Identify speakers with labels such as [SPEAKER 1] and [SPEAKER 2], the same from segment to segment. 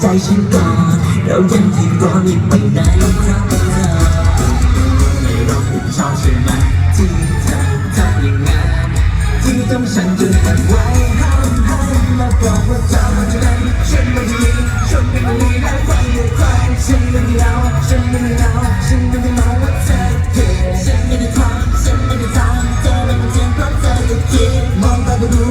[SPEAKER 1] ใจฉันก่อนเรายังที่รอนอีกไม่นานครับไม่รอผมชอบใช่ไหมที่เธอทำอย่างนั้นที่ต้องฉันจนตัดไว้ห้ามห้ามมาบอกว่าเจ้าจะได้ฉันไม่มีฉันไม่มีและใครอย่าใคฉันไม่มีเราฉันไม่มีเราฉันไม่มีมองว่าเธอเกลียฉันไม่ได้ทำฉันไม่ได้ทำเธอเป็นเพียงเพราะเธอคิดมองตาก็รู้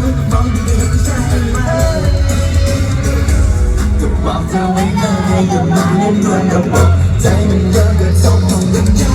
[SPEAKER 1] เธอไว้เคยให้อยู่มาเล่นด้วยกับผมใจมันเยอะเกินสมองมัน
[SPEAKER 2] เย
[SPEAKER 1] อะ